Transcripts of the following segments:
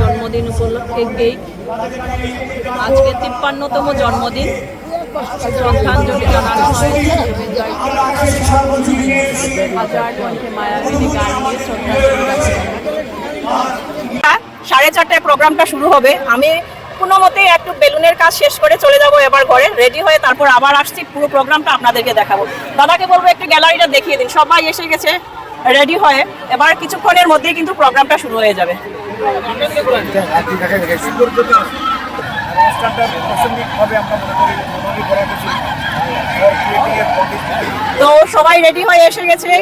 জন্মদিন উপলক্ষে কেক। আজকে তিপ্পান্নতম জন্মদিন। শ্রদ্ধাঞ্জলি জানানো সাড়ে চারটায় প্রোগ্রামটা শুরু হবে। আমি কোনো মতেই একটু বেলুনের কাজ শেষ করে চলে যাব এবার ঘরে। রেডি হয়ে তারপর আবার আসছি। পুরো প্রোগ্রামটা আপনাদেরকে দেখাবো। দাদাকে বলব একটু গ্যালারিটা দেখিয়ে দিন। সবাই এসে গেছে। রেডি হয়ে, এবার কিছুক্ষণের মধ্যেই কিন্তু প্রোগ্রামটা শুরু হয়ে যাবে। তো সবাই রেডি হয়ে এসে গেছে।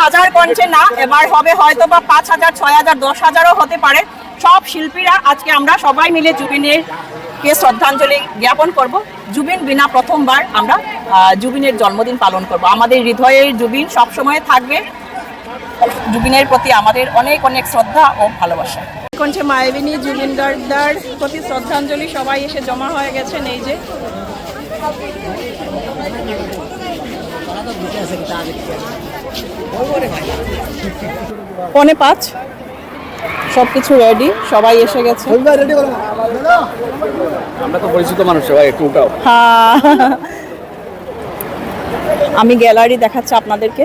হাজার কণ্ঠে না, এবার হবে হয়তো বা পাঁচ হাজার, ছয় হাজার, দশ হাজারও হতে পারে। সব শিল্পীরা আজকে আমরা সবাই মিলে জুবিনের কে শ্রদ্ধাঞ্জলি জ্ঞাপন করব। জুবিন বিনা প্রথমবার আমরা জুবিনের জন্মদিন পালন করব। আমাদের হৃদয়ের জুবিন সবসময় থাকবে। জুবিনের প্রতি আমাদের অনেক অনেক শ্রদ্ধা ও ভালোবাসা। কণ্ঠে মায়াবিনী জুবিন গার্গদার প্রতি শ্রদ্ধাঞ্জলি সবাই এসে জমা হয়ে গেছেন এই যে। পনে পাঁচ সব কিছু রেডি সবাই এসে গেছে। আমরা তো পরিচিত মানুষ সবাই একটু উঠাও। হ্যাঁ আমি গ্যালারি দেখাচ্ছি আপনাদেরকে।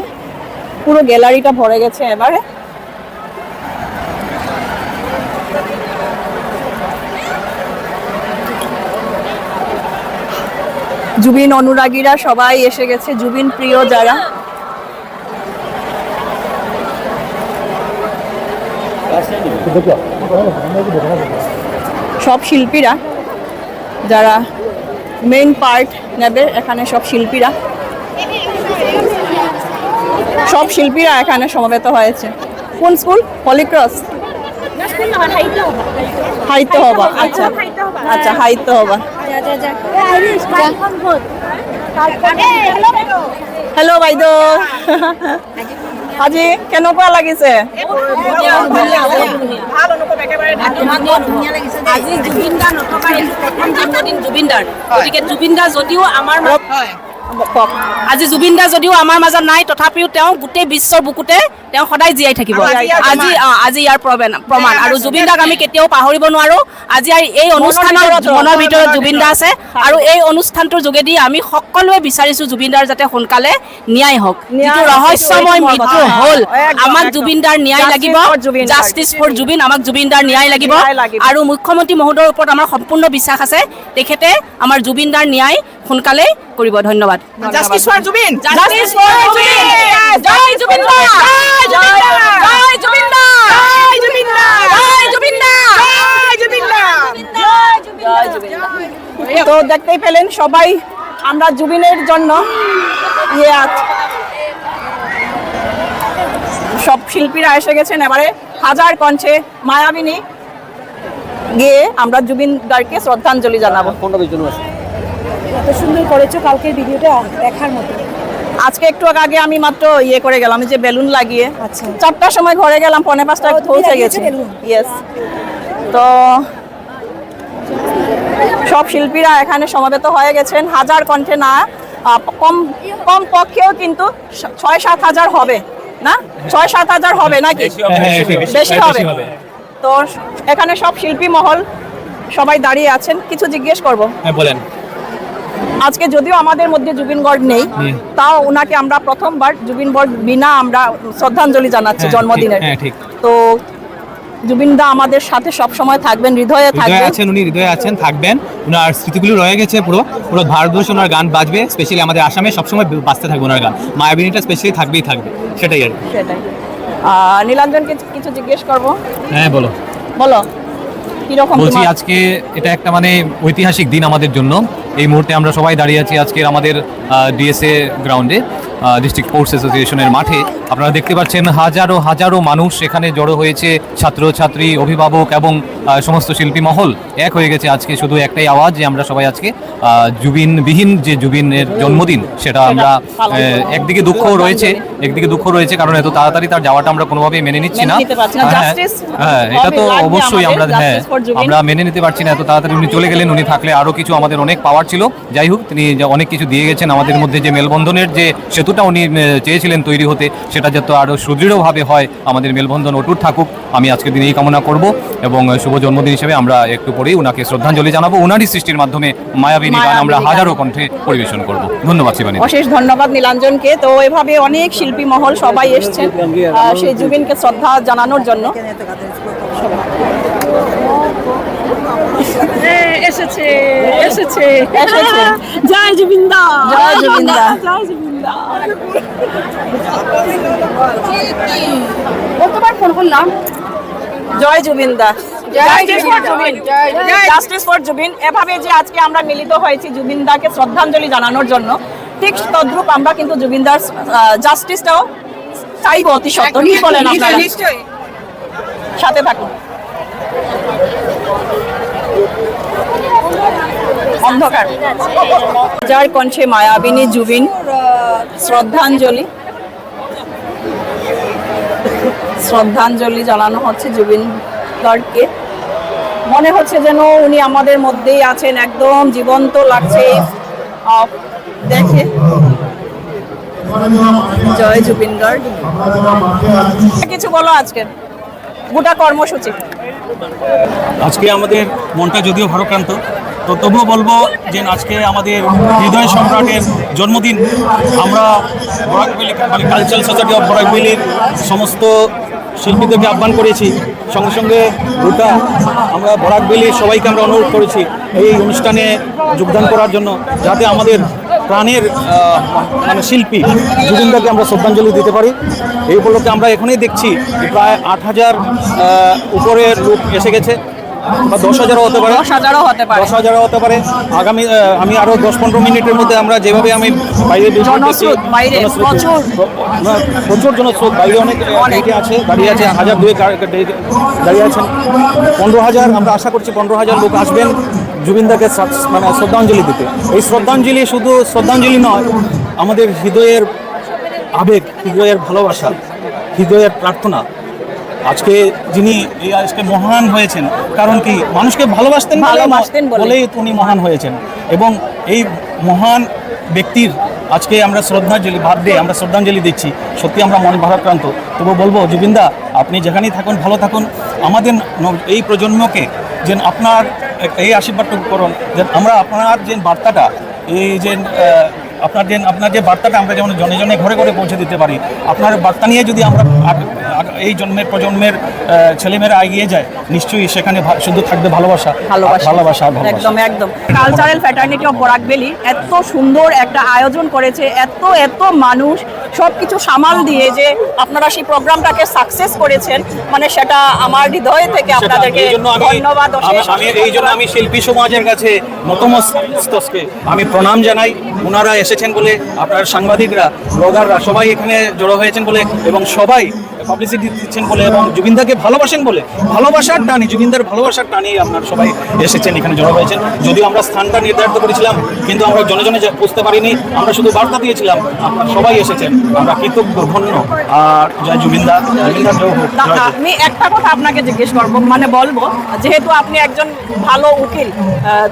পুরো গ্যালারিটা ভরে গেছে এবারে। জুবিন, অনুরাগীরা সবাই এসে গেছে। জুবিন, প্রিয় যারা। সব শিল্পীরা যারা মেইন পার্ট নেবে, এখানে সব শিল্পীরা। সব শিল্পীরা এখানে সমবেত হয়েছে। কোন স্কুল? হলিক্রস হাইতে হবা আচ্ছা। আচ্ছা হাইতে হবা হেল্ল' বাইদেউ আজি কেনেকুৱা লাগিছে? আজি জুবিন দা নথকা প্ৰথম জন্মদিন জুবিন দাৰ গতিকে জুবিন দা যদিও আমাৰ কওক। আজি জুবিন দা যদিও আমাৰ মাজত নাই তথাপিও তেওঁ গোটেই বিশ্বৰ বুকুতে তেওঁ সদায় জীয়াই থাকিব। আজি আজি ইয়াৰ প্ৰমাণ- আৰু জুবিন দাক আমি কেতিয়াও পাহৰিব নোৱাৰো। আজি এই অনুষ্ঠানৰ মনৰ ভিতৰত জুবিন দা আছে। আৰু এই অনুষ্ঠানটোৰ যোগেদি আমি সকলোৱে বিচাৰিছো জুবিন দাৰ যাতে সোনকালে ন্যায় হওক। যিটো ৰহস্যময় মৃত্যু হ'ল। আমাক জুবিন দাৰ ন্যায় লাগিব। জাষ্টিছ ফৰ জুবিন আমাক জুবিন দাৰ ন্যায় লাগিব। আৰু মুখ্যমন্ত্ৰী মহোদয়ৰ ওপৰত আমাৰ সম্পূৰ্ণ বিশ্বাস আছে। তেখেতে আমাৰ জুবিন দাৰ ন্যায় সোনকালে কৰিব। ধন্যবাদ। তো দেখতেই পেলেন সবাই আমরা জুবিনের জন্য ইয়ে সব শিল্পীরা এসে গেছেন। এবারে হাজার কণ্ঠে মায়াবিনী গিয়ে আমরা জুবিন গার্গকে শ্রদ্ধাঞ্জলি জানাব। কোনটা বেশি আছে এত সুন্দর করেছ কালকের ভিডিওটা দেখার মতো। আজকে একটু আগে আমি মাত্র ইয়ে করে গেলাম যে বেলুন লাগিয়ে। আচ্ছা। চারটার সময় ঘরে গেলাম পনে পাঁচটা পৌঁছে গেছি। ইয়েস তো সব শিল্পীরা এখানে সমবেত হয়ে গেছেন। হাজার কণ্ঠে না কম কম পক্ষেও কিন্তু ছয় সাত হাজার হবে না? ছয় সাত হাজার হবে নাকি? বেশি হবে। তো এখানে সব শিল্পী মহল সবাই দাঁড়িয়ে আছেন। কিছু জিজ্ঞেস করব? হ্যাঁ বলেন। আজকে যদিও আমাদের মধ্যে জুবিন গর্গ নেই তাও ওনাকে আমরা প্রথমবার জুবিন গর্গ বিনা আমরা শ্রদ্ধাঞ্জলি জানাচ্ছি হ্যাঁ, জন্মদিনের। ঠিক, হ্যাঁ, তো জুবিন দা আমাদের সাথে সব সময় থাকবেন হৃদয়ে থাকবেন। আছেন উনি হৃদয়ে আছেন থাকবেন। ওনার স্মৃতিগুলো রয়ে গেছে পুরো পুরো ভারতবর্ষে ওনার গান বাজবে স্পেশালি আমাদের আসামে সবসময় বাজতে থাকবে ওনার গান। মায়াবিনীটা স্পেশালি থাকবেই থাকবে সেটাই আর। সেটাই। নীলাঞ্জনকে কিছু জিজ্ঞেস করব? হ্যাঁ বলো। বলো। বলছি আজকে এটা একটা মানে ঐতিহাসিক দিন আমাদের জন্য। এই মুহূর্তে আমরা সবাই দাঁড়িয়ে আছি আজকের আমাদের ডিএসএ গ্রাউন্ডে ডিস্ট্রিক্ট স্পোর্টস অ্যাসোসিয়েশনের মাঠে আপনারা দেখতে পাচ্ছেন হাজারো হাজারো মানুষ এখানে জড়ো হয়েছে ছাত্রছাত্রী অভিভাবক এবং সমস্ত শিল্পী মহল এক হয়ে গেছে আজকে শুধু একটাই আওয়াজ যে আমরা সবাই আজকে জুবিনবিহীন যে জুবিনের জন্মদিন সেটা আমরা। একদিকে দুঃখ রয়েছে একদিকে দুঃখ রয়েছে কারণ এত তাড়াতাড়ি তার যাওয়াটা আমরা কোনোভাবেই মেনে নিচ্ছি না। হ্যাঁ, হ্যাঁ এটা তো অবশ্যই আমরা হ্যাঁ। আমরা মেনে নিতে পারছি না এত তাড়াতাড়ি উনি চলে গেলেন উনি থাকলে আরও কিছু আমাদের অনেক পাওয়ার ছিল যাই হোক তিনি অনেক কিছু দিয়ে গেছেন আমাদের মধ্যে যে মেলবন্ধনের যে সেতুটা যতটা উনি চেয়েছিলেন তৈরি হতে সেটা যাতে আরও সুদৃঢ়ভাবে হয় আমাদের মেলবন্ধন অটুট থাকুক আমি আজকের দিনে এই কামনা করব এবং শুভ জন্মদিন হিসেবে আমরা একটু পরেই ওনাকে শ্রদ্ধাঞ্জলি জানাব। ওনারই সৃষ্টির মাধ্যমে মায়াবিনী গান আমরা হাজারো কণ্ঠে পরিবেশন করব। ধন্যবাদ শিবানী। অশেষ ধন্যবাদ নীলাঞ্জনকে। তো এভাবে অনেক শিল্পী মহল সবাই এসছেন সেই জুবিনকে শ্রদ্ধা জানানোর জন্য। এসেছে এসেছে। এসেছে। জয় জুবিন্দা। জয় জুবিন্দা। জয় জুবিন্দা। কতবার ফোন করলাম জয় Zubin da justice for Zubin. Justice for Zubin. এভাবে যে আজকে আমরা মিলিত হয়েছি জুবিন দাকে শ্রদ্ধাঞ্জলি জানানোর জন্য ঠিক তদ্রূপ আমরা কিন্তু জুবিনদার জাস্টিসটাও চাইব অতি সত্য কি বলেন আপনারা? সাথে থাকুন। অন্ধকার। যার কণ্ঠে মায়াবিনী জুবিন, শ্রদ্ধাঞ্জলি। শ্রদ্ধাঞ্জলি জানানো হচ্ছে জুবিন গার্গকে। মনে হচ্ছে যেন উনি আমাদের মধ্যেই আছেন, একদম জীবন্ত লাগছে। দেখে। জয় জুবিন গার্গ। কিছু বলো আজকে, গোটা কর্মসূচি। আজকে আমাদের মনটা যদিও ভারাক্রান্ত তো তবুও বলব যে আজকে আমাদের হৃদয় সম্রাটের জন্মদিন। আমরা বরাকবেলি মানে কালচারাল সোসাইটি অফ বরাকবেলির সমস্ত শিল্পীদেরকে আহ্বান করেছি। সঙ্গে সঙ্গে গোটা আমরা বরাকবেলির সবাইকে আমরা অনুরোধ করেছি এই অনুষ্ঠানে যোগদান করার জন্য, যাতে আমাদের প্রাণের মানে শিল্পী জুবিনদাকে আমরা শ্রদ্ধাঞ্জলি দিতে পারি। এই উপলক্ষে আমরা এখানেই দেখছি প্রায় আট হাজার উপরের লোক এসে গেছে। বা দশ হাজারও হতে পারে। দশ হাজারও হতে পারে। দশ হাজারও হতে পারে। আগামী আমি আরও দশ পনেরো মিনিটের মধ্যে আমরা যেভাবে আমি বাইরে বাইরে, প্রচুর। জনস্রোত। বাইরে অনেক অনেক। অনেকে আছে দাঁড়িয়ে আছে হাজার দুয়ে দাঁড়িয়ে আছেন। পনেরো হাজার আমরা আশা করছি পনেরো হাজার লোক আসবেন জুবিনদাকে মানে শ্রদ্ধাঞ্জলি দিতে। এই শ্রদ্ধাঞ্জলি শুধু শ্রদ্ধাঞ্জলি নয় আমাদের হৃদয়ের আবেগ হৃদয়ের ভালোবাসা হৃদয়ের প্রার্থনা আজকে যিনি এই আজকে মহান হয়েছেন কারণ কি? মানুষকে ভালোবাসতেন ভালোবাসতেন বলে। বলেই উনি মহান হয়েছেন। এবং এই মহান ব্যক্তির আজকে আমরা শ্রদ্ধাঞ্জলি বার্থডে আমরা শ্রদ্ধাঞ্জলি দিচ্ছি। সত্যি আমরা মন ভারাক্রান্ত। তবু বলব জুবিন্দা আপনি যেখানেই থাকুন ভালো থাকুন। আমাদের এই প্রজন্মকে যে আপনার এই আশীর্বাদটুকু করুন। যে আমরা আপনার যে বার্তাটা এই যে আপনার যে আপনার যে বার্তাটা আমরা যেমন জনে জনে ঘরে ঘরে পৌঁছে দিতে পারি আপনার বার্তা নিয়ে যদি আমরা এই জন্মের প্রজন্মের ছেলেমেয়েরা এগিয়ে যায় নিশ্চয়ই সেখানে শুধু থাকবে ভালোবাসা ভালোবাসা। ভালোবাসা একদম একদম। কালচারাল ফ্যাটার্নিটি অফ বরাকবেলি এত সুন্দর একটা আয়োজন করেছে এত এত মানুষ সবকিছু সামাল দিয়ে যে আপনারা সেই প্রোগ্রামটাকে সাকসেস করেছেন। মানে সেটা আমার হৃদয় থেকে আপনাদেরকে ধন্যবাদ আমি- আমি এই জন্য আমি শিল্পী সমাজের কাছে নতমস্তকে আমি প্রণাম জানাই। ওনারা এসেছেন বলে আপনার সাংবাদিকরা ব্লগাররা সবাই এখানে জড়ো হয়েছেন বলে এবং সবাই পাবলিসিটি দিচ্ছেন বলে এবং জুবিনদাকে ভালোবাসেন বলে ভালোবাসার টানি জুবিনদার ভালোবাসার টানি আপনার সবাই এসেছেন এখানে জড়ো হয়েছেন। যদিও আমরা স্থানটা নির্ধারিত করেছিলাম কিন্তু আমরা জনে জনে বুঝতে পারিনি আমরা শুধু বার্তা দিয়েছিলাম আপনারা সবাই এসেছেন আমরা কৃতজ্ঞ ধন্য আর জয় জুবিনদা। আমি একটা কথা আপনাকে জিজ্ঞেস করব মানে বলব যেহেতু আপনি একজন ভালো উকিল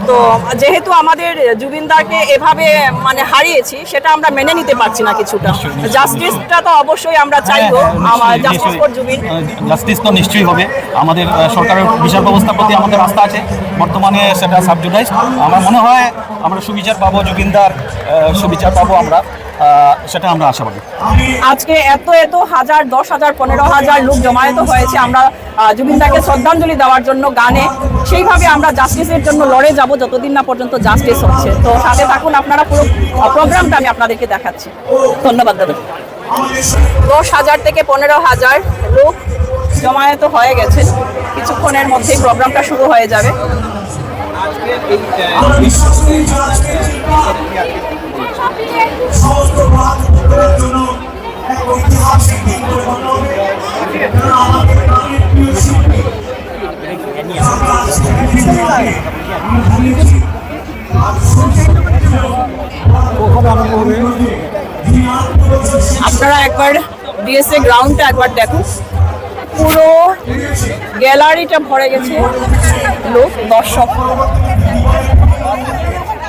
তো যেহেতু আমাদের জুবিনদারকে এভাবে মানে হারিয়েছি সেটা আমরা মেনে নিতে পারছি না কিছুটা। জাস্টিসটা তো অবশ্যই আমরা চাইব আমার জাস্টিস ফর তো নিশ্চয়ই হবে। আমাদের সরকারের বিচার ব্যবস্থার প্রতি আমাদের আস্থা আছে। বর্তমানে সেটা সাবজুডাইজ আমার মনে হয় আমরা সুবিচার পাবো জুবিনদার সুবিচার পাবো আমরা। সেটা আমরা আশাবাদী। আজকে এত এত হাজার দশ হাজার পনেরো হাজার লোক জমায়েত হয়েছে। আমরা জুবিনদাকে শ্রদ্ধাঞ্জলি দেওয়ার জন্য গানে। সেইভাবে আমরা জাস্টিসের জন্য লড়ে যাব যতদিন না পর্যন্ত জাস্টিস হচ্ছে। তো সাথে থাকুন আপনারা পুরো প্রোগ্রামটা আমি আপনাদেরকে দেখাচ্ছি। ধন্যবাদ দাদা। দশ হাজার থেকে পনেরো হাজার লোক জমায়েত হয়ে গেছে। কিছুক্ষণের মধ্যেই প্রোগ্রামটা শুরু হয়ে যাবে। সমস্ত আপনারা একবার ডিএসএ গ্রাউন্ডটা একবার দেখুন। পুরো গ্যালারিটা ভরে গেছে লোক, দর্শক।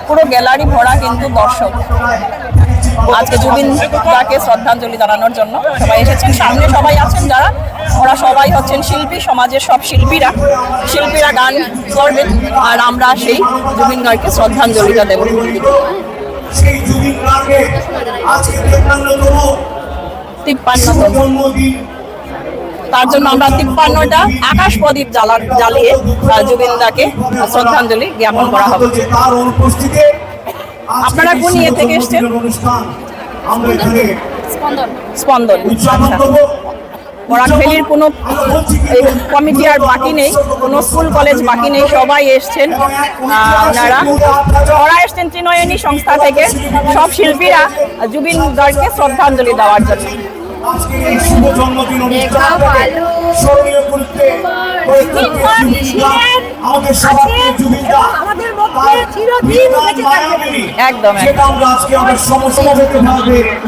পুরো গ্যালারি ভরা কিন্তু দর্শক। আজকে জুবিন দাকে শ্রদ্ধাঞ্জলি জানানোর জন্য সবাই এসেছেন সামনে সবাই আছেন যারা, ওরা সবাই হচ্ছেন শিল্পী, সমাজের সব শিল্পীরা। শিল্পীরা গান করবেন, আর আমরা সেই জুবিন গার্গকে শ্রদ্ধাঞ্জলিটা দেবো। সেই জুবিন আজকে তেপ্পান্নতম তার জন্য আমরা তিপ্পান্নটা আকাশ প্রদীপ জ্বালা জ্বালিয়ে আহ, শ্রদ্ধাঞ্জলি জ্ঞাপন করা হবে। আপনারা কোন ইয়ে থেকে এসছেন? এখানে স্পন্দন। আচ্ছা করব বরাকভ্যালির কোনো কমিটি আর বাকি নেই, কোনো স্কুল কলেজ বাকি নেই, সবাই এসছেন ওনারা ওরা এসছেন ত্রিনয়নী সংস্থা থেকে, সব শিল্পীরা জুবিন গার্গকে শ্রদ্ধাঞ্জলি দেওয়ার জন্য। আজকের এই শুভ জন্মদিন অনুষ্ঠান স্মরণীয় করতে আমাদের সবাইকে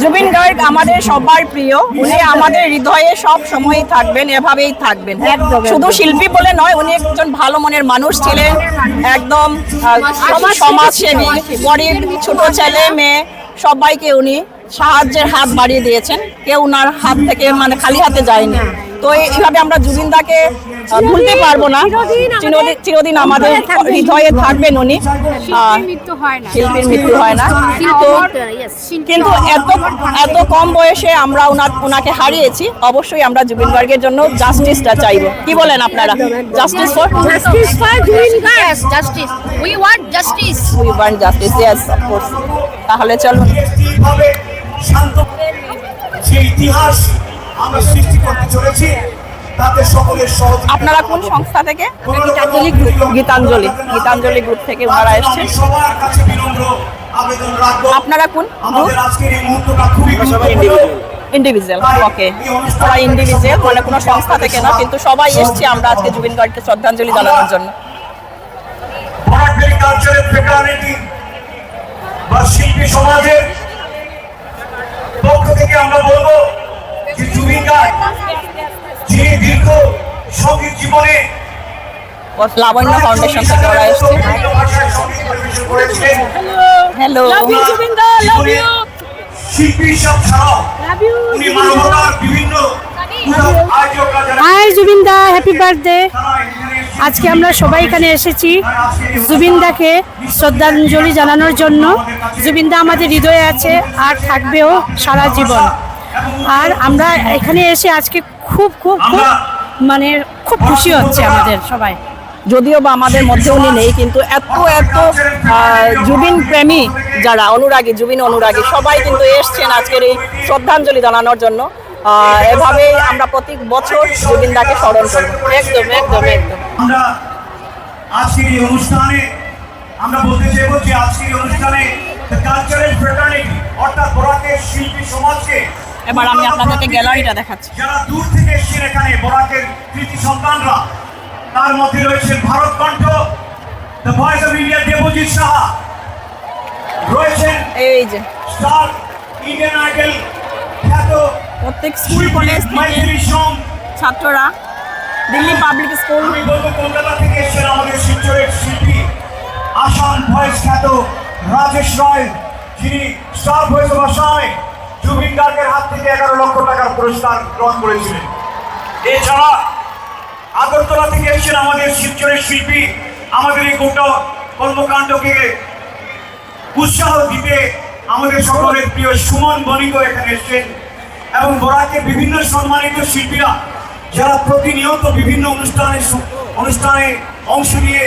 জুবিন গার্গ আমাদের সবার প্রিয়। উনি আমাদের হৃদয়ে সব সময়ই থাকবেন এভাবেই থাকবেন। শুধু শিল্পী বলে নয় উনি একজন ভালো মনের মানুষ ছিলেন। একদম সমাজসেবী গরিব ছোট ছেলে মেয়ে সবাইকে উনি সাহায্যের হাত বাড়িয়ে দিয়েছেন। কেউ ওনার হাত থেকে মানে খালি হাতে যায়নি। তো এইভাবে আমরা জুবিন দাকে আহ, ভুলতে পারব না। চিরদিন আমাদের হৃদয়ে থাকবেন উনি। হয় শিল্পীর মৃত্যু হয় না। তো কিন্তু এত এত কম বয়সে আমরা ওনার ওনাকে হারিয়েছি। অবশ্যই আমরা জুবিন গার্গের জন্য জাস্টিসটা চাইব। কি বলেন আপনারা? Justice for justice for Zubin Garg. Yes, justice. We want we want justice yes of course তাহলে চলুন। শান্ত। যে ইতিহাস আমরা সৃষ্টি করতে চলেছি তাতে সকলের সহযোগিতা। আপনারা কোন সংস্থা থেকে? গীতাঞ্জলি গীতাঞ্জলি গীতাঞ্জলি গ্রুপ থেকে ওনারা এসছেন? সবার কাছে বিনম্র আবেদন রাখব। আপনারা কোন আমাদের আজকের এই মুহূর্তটা খুবই গুরুত্বপূর্ণ। ইন্ডিভিজুয়াল ওকে ওরা ইন্ডিভিজুয়াল মানে কোনো সংস্থা থেকে না কিন্তু সবাই এসছি আমরা আজকে জুবিন গার্গকে শ্রদ্ধাঞ্জলি জানানোর জন্য। বা শিল্পী সমাজের পক্ষ থেকে আমরা বলব যে জুবিন গার্গ যিনি দীর্ঘ সংগীত জীবনে লাবণ্য ফাউন্ডেশন থেকে ওরা এসছে বিভিন্ন ভাষায় সংগীত পরিবেশন করেছিলেন। হ্যালো শিল্পী সব ছাড়াও উনি মানবতার বিভিন্ন আয়োজক hi Zubin da happy birthday আজকে আমরা সবাই এখানে এসেছি জুবিন দাকে শ্রদ্ধাঞ্জলি জানানোর জন্য। জুবিন দা আমাদের হৃদয়ে আছে আর থাকবেও সারা জীবন। আর আমরা এখানে এসে আজকে খুব খুব খুব মানে খুব খুশি হচ্ছে আমাদের সবাই। যদিও বা আমাদের মধ্যে উনি নেই, কিন্তু এত এত জুবিন প্রেমী যারা, অনুরাগী, জুবিন অনুরাগী, সবাই কিন্তু এসছেন আজকের এই শ্রদ্ধাঞ্জলি জানানোর জন্য। এভাবেই আমরা প্রতি বছর জুবিন দাকে স্মরণ করব একদম একদম একদম। আমরা আজকের এই অনুষ্ঠানে আমরা বলতে চাইব যে আজকের এই অনুষ্ঠানে কালচারাল ফ্রেটার্নিটি অর্থাৎ বরাকের শিল্পী সমাজকে এবার আমি আপনাদেরকে গ্যালারিটা দেখাচ্ছি। যারা দূর থেকে এসেছেন এখানে বরাকের কৃতি সন্তানরা তার মধ্যে রয়েছেন Bharat Kantha the voice of India Debojit Saha রয়েছেন এই যে। স্টার ইন্ডিয়ান আইডল খ্যাত প্রত্যেক স্কুল কলেজ থেকে ছাত্ররা দিল্লি পাবলিক স্কুল কলকাতা থেকে এসেছেন আমাদের শিলচরের শিল্পী আসাম ভয়েস খ্যাত রাজেশ রয় যিনি স্টার ভয়েস অফ আসামে জুবিন গার্গের হাত থেকে এগারো লক্ষ টাকার পুরস্কার গ্রহণ করেছিলেন। এছাড়া আগরতলা থেকে এসেছেন আমাদের শিলচরের শিল্পী আমাদের এই গোটা কর্মকাণ্ডকে উৎসাহ দিতে আমাদের সকলের প্রিয় সুমন বণিক এখানে এসেছেন। এবং বরাকের বিভিন্ন সম্মানিত শিল্পীরা যারা প্রতিনিয়ত বিভিন্ন অনুষ্ঠানে অনুষ্ঠানে অংশ নিয়ে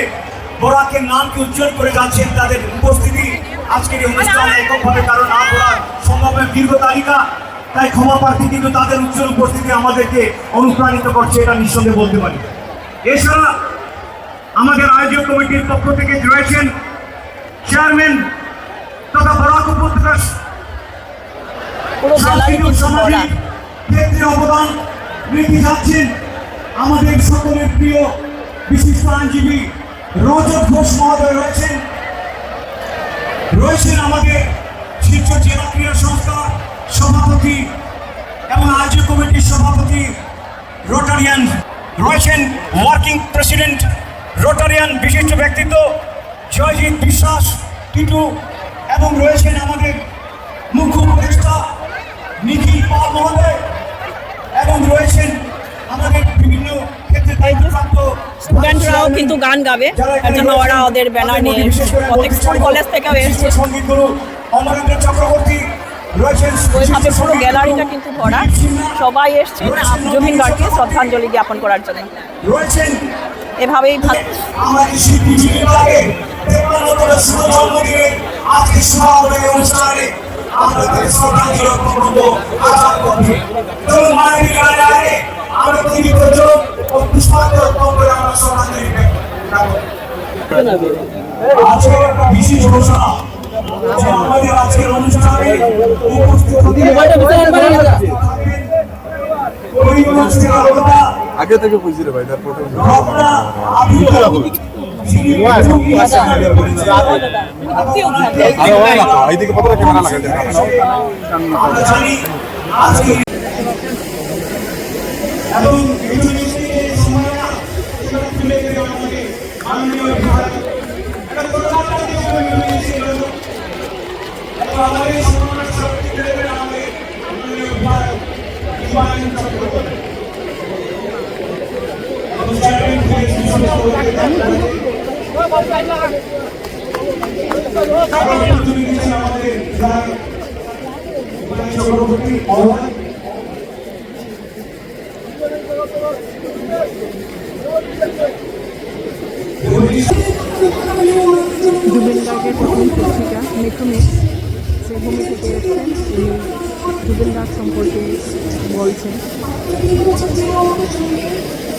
বরাকের নামকে উজ্জ্বল করে যাচ্ছেন তাদের উপস্থিতি আজকের এই অনুষ্ঠানে এককভাবে কারণ না করা সম্ভব নয়, দীর্ঘ তালিকা তাই ক্ষমা প্রার্থী কিন্তু তাদের উজ্জ্বল উপস্থিতি আমাদেরকে অনুপ্রাণিত করছে এটা নিঃসন্দেহে বলতে পারি। এছাড়া আমাদের আয়োজক কমিটির পক্ষ থেকে রয়েছেন চেয়ারম্যান তথা বরাক উপত্যকার সাংস্কৃতিক কিন্তু ভরা। সামাজিক ক্ষেত্রে অবদান রেখে যাচ্ছেন আমাদের সকলের প্রিয় বিশিষ্ট আইনজীবী রজত ঘোষ মহোদয় রয়েছেন রয়েছেন আমাদের শিলচর জেলা ক্রীড়া সংস্থা সভাপতি এবং আয়োজক কমিটির সভাপতি রোটারিয়ান রয়েছেন ওয়ার্কিং প্রেসিডেন্ট রোটারিয়ান বিশিষ্ট ব্যক্তিত্ব জয়জিৎ বিশ্বাস টিটু এবং রয়েছেন আমাদের মুখ্য উপদেষ্টা পাল মহোদয় এবং রয়েছেন আমাদের বিভিন্ন ক্ষেত্রে দায়িত্বপ্রাপ্ত স্টুডেন্টরাও কিন্তু গান গাবে। জন্য ওরা ওদের ব্যানার নিয়ে প্রত্যেক স্কুল কলেজ থেকেও এসছে। সংগীত গুরু অমরেন্দ্র চক্রবর্তী রয়েছেন ওইভাবে পুরো গ্যালারিটা কিন্তু ভরা। সবাই এসছে জমিন গার্ডকে শ্রদ্ধাঞ্জলি জ্ঞাপন করার জন্য। রয়েছেন এভাবেই আজকে অনুষ্ঠানে আমরা তাদের শ্রদ্ধাঞ্জলি অর্পণ করব আচার করবে চলুন মানবিক আগে আমরা তিনি প্রচুর ও পুষ্পাঞ্জলি অর্পণ করে আমরা শ্রদ্ধাঞ্জলি আজকে একটা বিশেষ ঘোষণা যে আমাদের আজকের অনুষ্ঠানে উপস্থিত আগে থেকে বুঝি রে ভাই তার প্রথম লাগতো এইদিকে কতটা ক্যামেরা আজকে এবং এই যে চক্রবর্তী। জুবেনবার্গের প্রথম পত্রিকা মেথমে সে ভূমি থেকে সম্পর্কে বলছেন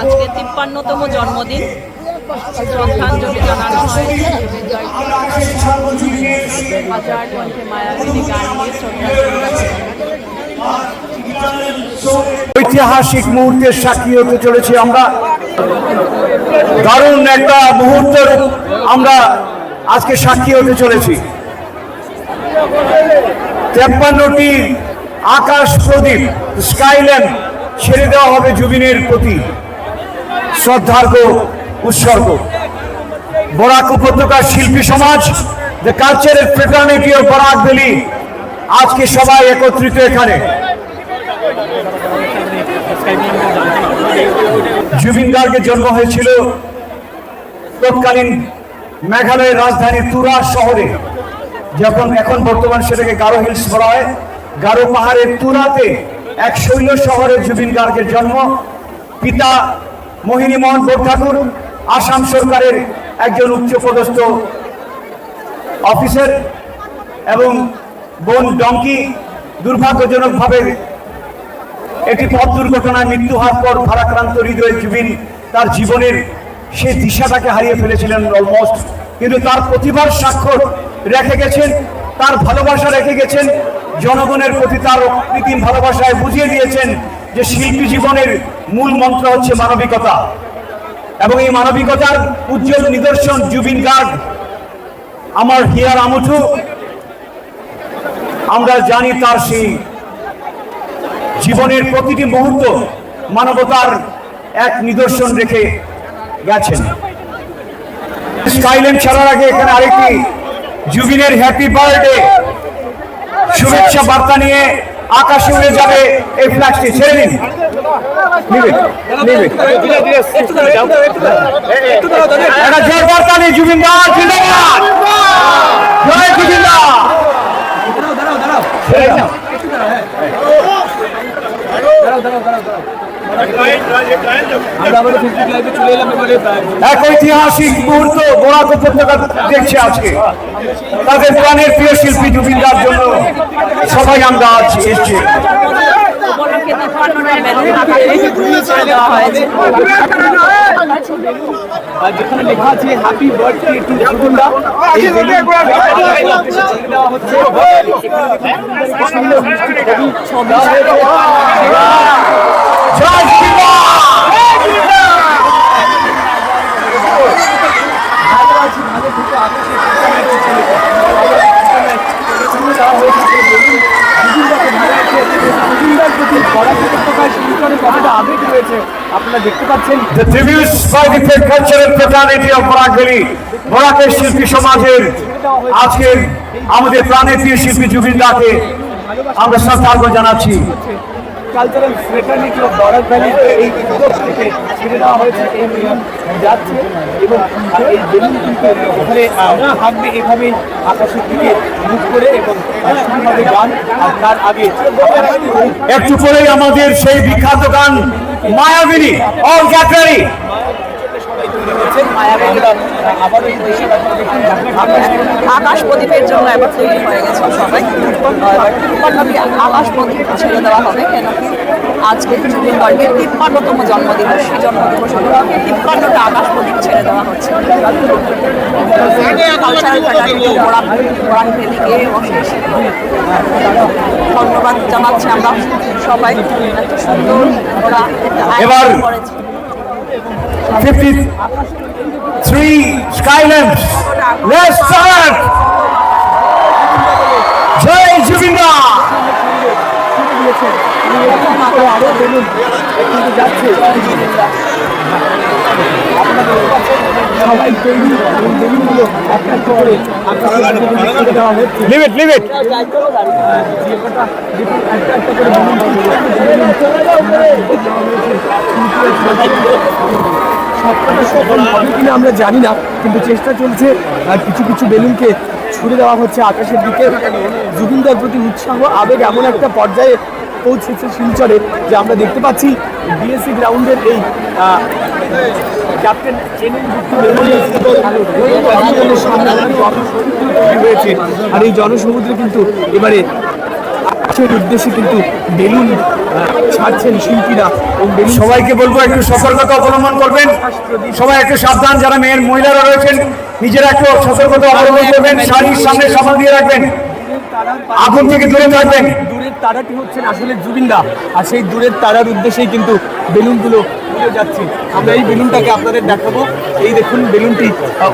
আজকে তিপ্পান্নতম জন্মদিন। শ্রদ্ধাঞ্জলি জানানো ঐতিহাসিক মুহূর্তের সাক্ষী হতে চলেছি আমরা। দারুণ একটা মুহূর্তের আমরা আজকে সাক্ষী হতে চলেছি। তেপ্পান্নটি আকাশ প্রদীপ স্কাইল্যান্ড ছেড়ে দেওয়া হবে জুবিনের প্রতি। শ্রদ্ধার্ঘ, উৎসর্গ। বরাক উপত্যকার শিল্পী সমাজ দ্য কালচারের ফ্রেটার্নিটি অফ বরাক ভ্যালি আজকে সবাই একত্রিত এখানে। জুবিন গার্গের জন্ম হয়েছিল তৎকালীন মেঘালয়ের রাজধানী তুরা শহরে। যখন, এখন বর্তমান সেটাকে গারো হিলস বলা হয়। গারো পাহাড়ের তুরাতে এক শৈল শহরে জুবিন গার্গের জন্ম। পিতা মোহিনী মোহন ঠাকুর, আসাম সরকারের একজন উচ্চপদস্থ অফিসার এবং বোন ডঙ্কি দুর্ভাগ্যজনকভাবে একটি পথ দুর্ঘটনায় মৃত্যু হওয়ার পর ভারাক্রান্ত হৃদয় জুবিন তার জীবনের সেই দিশাটাকে হারিয়ে ফেলেছিলেন অলমোস্ট কিন্তু তার প্রতিভার স্বাক্ষর রেখে গেছেন, তার ভালোবাসা রেখে গেছেন জনগণের প্রতি তার কৃত্রিম ভালোবাসায় বুঝিয়ে দিয়েছেন যে শিল্পী জীবনের মূল মন্ত্র হচ্ছে মানবিকতা। এবং এই মানবিকতার উজ্জ্বল নিদর্শন জুবিন গার্গ, আমার হিয়ার আমুঠু, আমরা জানি তার সেই জীবনের প্রতিটি মুহূর্ত মানবতার এক নিদর্শন রেখে গেছেন। স্কাইল্যান্ড ছাড়ার আগে এখানে আরেকটি জুবিনের হ্যাপি বার্থডে। শুভেচ্ছা বার্তা নিয়ে আকাশে উড়ে যাবে এই ফ্ল্যাগটি ছেড়ে দিন। জুবিনদার জিন্দাবাদ। জয় জুবিনদার। এক ঐতিহাসিক মুহূর্ত বরাক উপত্যকা দেখছে আজকে তাদের প্রাণের প্রিয় শিল্পী জুবিনদার জন্য সবাই আমরা আজ এসছি যেখানে লেখা আছে হ্যাপি বার্থডে টু জুবিনদা এই দেওয়া হচ্ছে The tributes by the Cultural Fraternity of Borakveli, বরাকের শিল্পী সমাজের আজকের আমাদের প্রাণের প্রিয় শিল্পী জুবিনদাকে আমরা শ্রদ্ধার্ঘ জানাচ্ছি কালচারাল ফ্রেটার্নিটি অফ বর্ডার ভ্যালিতে এই উদ্যোগ থেকে ছেড়ে দেওয়া হয়েছে এই যাচ্ছে এবং এই কিন্তু ওখানে আকাশের দিকে মুখ করে এবং সুন্দরভাবে গান তার আগে একটু পরেই আমাদের সেই বিখ্যাত গান, মায়াবিনী অল গ্যাটারি আকাশ প্রদীপের জন্য এবার তৈরি হয়ে গেছে সবাই। তিপ্পান্নটি আকাশ প্রদীপ ছেড়ে দেওয়া হবে কেন আজকে জুবিন গর্গের তিপ্পান্নতম জন্মদিবস সেই জন্মদিবস উপলক্ষে তিপ্পান্নটা আকাশ প্রদীপ ছেড়ে দেওয়া হচ্ছে। কালচারাল ওরান ভ্যালিকে অশেষ ধন্যবাদ জানাচ্ছি আমরা সবাই। এত সুন্দর ওরা এবার- করেছে। 53 Skylands. Let's start! জয় জুবিনদা যাচ্ছে সবাই তৈরি কিনা আমরা জানি না, কিন্তু চেষ্টা চলছে, আর কিছু কিছু বেলুনকে ছুড়ে দেওয়া হচ্ছে আকাশের দিকে। জুবিনদার প্রতি উৎসাহ, আবেগ এমন একটা পর্যায়ে পৌঁছেছে শিলচরে যে আমরা দেখতে পাচ্ছি বিএসসি গ্রাউন্ডের এই captain N N Gupta memorial স্টেডিয়ামের সামনে তৈরি হয়েছে আর এই জনসমুদ্রে কিন্তু এবারে আকাশের উদ্দেশ্যে কিন্তু বেলুন ছাড়ছেন শিল্পীরা। সবাইকে বলব একটু সতর্কতা অবলম্বন করবেন। সবাই একটু সাবধান যারা মেয়ের মহিলারা রয়েছেন নিজেরা একটু সতর্কতা অবলম্বন করবেন শাড়ির সামনে সামাল দিয়ে রাখবেন। আগুন থেকে দূরে থাকবেন। তারাটি হচ্ছেন আসলে জুবিনদা। আর সেই দূরের তারার উদ্দেশ্যেই কিন্তু বেলুনগুলো উঠে যাচ্ছে। আমরা এই বেলুনটাকে আপনাদের দেখাবো। এই দেখুন, বেলুনটি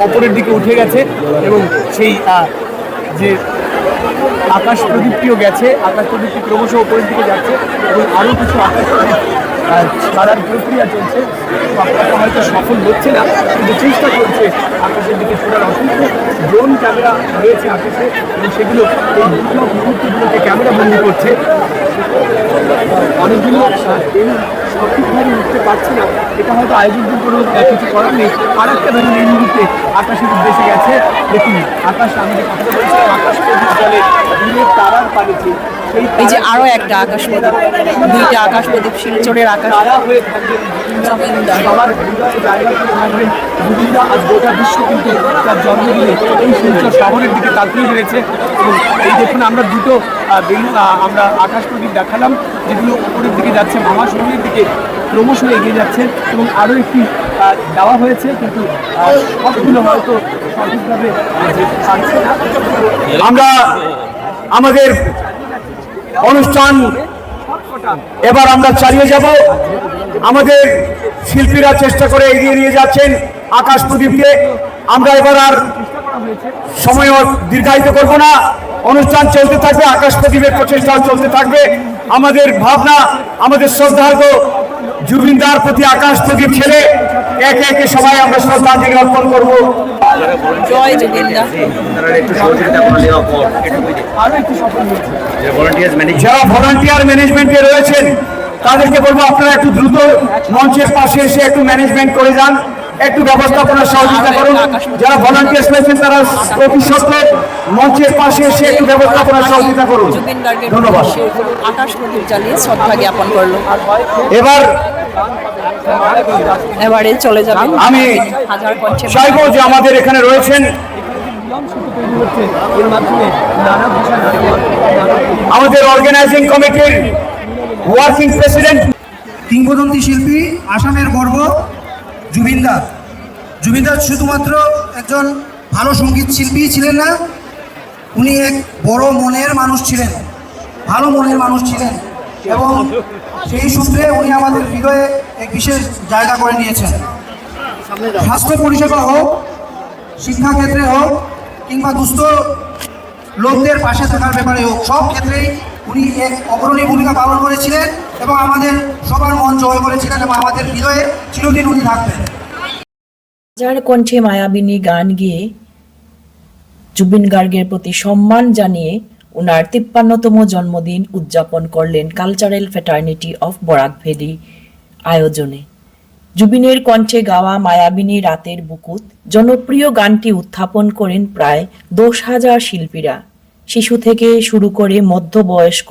ওপরের দিকে উঠে গেছে এবং সেই যে আকাশ প্রদীপটিও গেছে। আকাশ প্রদীপটি ক্রমশ ওপরের দিকে যাচ্ছে এবং আরও কিছু আকাশ ছাড়ার প্রক্রিয়া চলছে। আপনারা হয়তো সফল হচ্ছে না, কিন্তু চেষ্টা করছে আকাশের দিকে ছোড়ার অসংখ্য ড্রোন ক্যামেরা রয়েছে আকাশে এবং সেগুলো এই মুহূর্তগুলোকে ক্যামেরা বন্দি করছে। অনেকগুলো বেলুন সঠিকভাবে উঠতে পারছে না। এটা হয়তো আয়োজকদের কোনো কিছু করার নেই। আর একটা বেলুন এই মুহূর্তে আকাশের উদ্দেশ্যে গেছে। দেখুন আকাশ আমাদের কথা বলছে আকাশ জলে দূরের তারার পানিতে এই যে আরও একটা আকাশ প্রদীপ। দুইটা আকাশ প্রদীপ শিলচরের আকাশ। হয়ে থাকবেন আজ গোটা বিশ্ব কিন্তু তার জন্মদিনে এই শিলচর শহরের দিকে তাকিয়ে রয়েছে। এই দেখুন আমরা দুটো আমরা আকাশ প্রদীপ দেখালাম। যেগুলো উপরের দিকে যাচ্ছে মহাশূন্যের দিকে ক্রমশ এগিয়ে যাচ্ছে এবং আরও একটি দেওয়া হয়েছে, কিন্তু সবগুলো হয়তো সঠিকভাবে আমরা আমাদের অনুষ্ঠান এবার আমরা চালিয়ে যাব। আমাদের শিল্পীরা চেষ্টা করে এগিয়ে নিয়ে যাচ্ছেন আকাশ প্রদীপকে। আমরা এবার আর সময় দীর্ঘায়িত করব না। অনুষ্ঠান চলতে থাকবে, আকাশ প্রদীপের প্রচেষ্টা চলতে থাকবে। আমাদের ভাবনা আমাদের শ্রদ্ধার্ঘ জুবিনদার প্রতি আকাশ প্রদীপ ছেড়ে একে একে সবাই আমরা শ্রদ্ধাঞ্জলি অর্পণ করব। জয় জুবিনদা। যারা ভলান্টিয়ার ম্যানেজমেন্টে রয়েছেন তাদেরকে বলব আপনারা একটু দ্রুত মঞ্চের পাশে এসে একটু ম্যানেজমেন্ট করে যান। একটু ব্যবস্থাপনা সহযোগিতা করুন। যারা ভলান্টিয়ার্স রয়েছেন তারা অতি সত্ত্বে মঞ্চের পাশে এসে একটু ব্যবস্থাপনা সহযোগিতা করুন। ধন্যবাদ। আকাশ প্রদীপ জ্বালিয়ে শ্রদ্ধা জ্ঞাপন করল। এবার এবারে চলে যাবেন। আমি হাজার চাইব যে আমাদের এখানে রয়েছেন এর মাধ্যমে নানা ভাষা আমাদের অর্গানাইজিং কমিটির ওয়ার্কিং প্রেসিডেন্ট কিংবদন্তি শিল্পী আসামের গর্ব। জুবিনদা জুবিনদার শুধুমাত্র একজন ভালো সংগীত শিল্পী ছিলেন না, উনি এক বড় মনের মানুষ ছিলেন, ভালো মনের মানুষ ছিলেন এবং সেই সূত্রে উনি আমাদের হৃদয়ে এক বিশেষ জায়গা করে নিয়েছেন। স্বাস্থ্য পরিষেবা হোক, শিক্ষাক্ষেত্রে হোক কিংবা দুস্থ লোকদের পাশে থাকার ব্যাপারে হোক, সব ক্ষেত্রেই উনি এক অগ্রণী ভূমিকা পালন করেছিলেন এবং আমাদের সবার মন জয় করেছিলেন এবং আমাদের হৃদয়ে চিরদিন উনি থাকবেন। হাজার কণ্ঠে মায়াবিনী গান গেয়ে জুবিন গার্গের প্রতি সম্মান জানিয়ে ওনার তিপ্পান্নতম জন্মদিন উদযাপন করলেন cultural fraternity of Barak valley আয়োজনে। জুবিনের কণ্ঠে গাওয়া মায়াবিনী রাতের বুকুত জনপ্রিয় গানটি উত্থাপন করেন প্রায় দশ হাজার শিল্পীরা। শিশু থেকে শুরু করে মধ্যবয়স্ক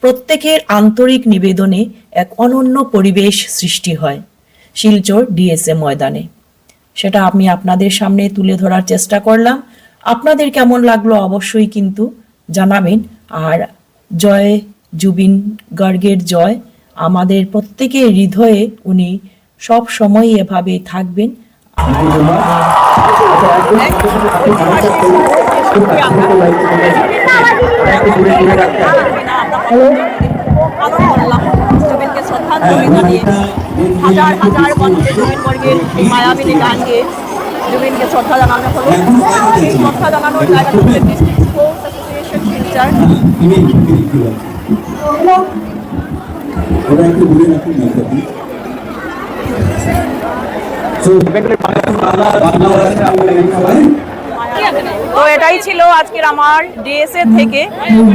প্রত্যেকের আন্তরিক নিবেদনে এক অনন্য পরিবেশ সৃষ্টি হয় শিলচর ডিএসএ ময়দানে। সেটা আমি আপনাদের সামনে তুলে ধরার চেষ্টা করলাম। আপনাদের কেমন লাগল অবশ্যই কিন্তু জানাবেন। আর জয় জুবিন গার্গের জয় আমাদের প্রত্যেকের হৃদয়ে উনি সব সময় এভাবে থাকবেন। পালন করলাম জুবিনকে শ্রদ্ধাঞ্জলি জানিয়ে হাজার হাজার মায়াবিনী গান গেয়ে তো এটাই ছিল আজকের আমার ডিএসএ থেকে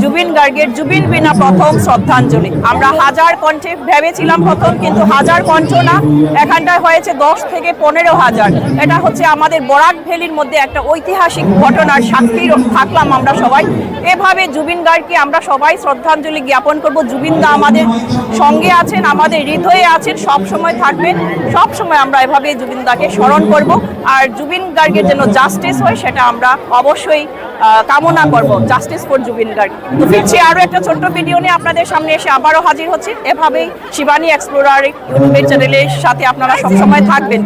জুবিন গার্গের জুবিন বিনা প্রথম শ্রদ্ধাঞ্জলি। আমরা হাজার কণ্ঠে ভেবেছিলাম প্রথম, কিন্তু হাজার কণ্ঠ না, এখানটায় হয়েছে দশ থেকে পনেরো হাজার। এটা হচ্ছে আমাদের বরাক ভ্যালির মধ্যে একটা ঐতিহাসিক ঘটনার সাক্ষী থাকলাম আমরা সবাই। এভাবে জুবিন গার্গকে আমরা সবাই শ্রদ্ধাঞ্জলি জ্ঞাপন করব। জুবিন দা আমাদের সঙ্গে আছেন, আমাদের হৃদয়ে আছেন, সব সময় থাকবেন। সব সময় আমরা এভাবে জুবিন দাকে স্মরণ করব। আর জুবিন গার্গের যেন জাস্টিস হয়, সেটা আমরা অবশ্যই কামনা করব জাস্টিস ফর জুবিন গার্গ তো ফিরছি আরও একটা ছোট্ট ভিডিও নিয়ে আপনাদের সামনে এসে আবারও হাজির হচ্ছে। এভাবেই শিবানী এক্সপ্লোরার ইউটিউবের চ্যানেলের সাথে আপনারা সবসময় থাকবেন।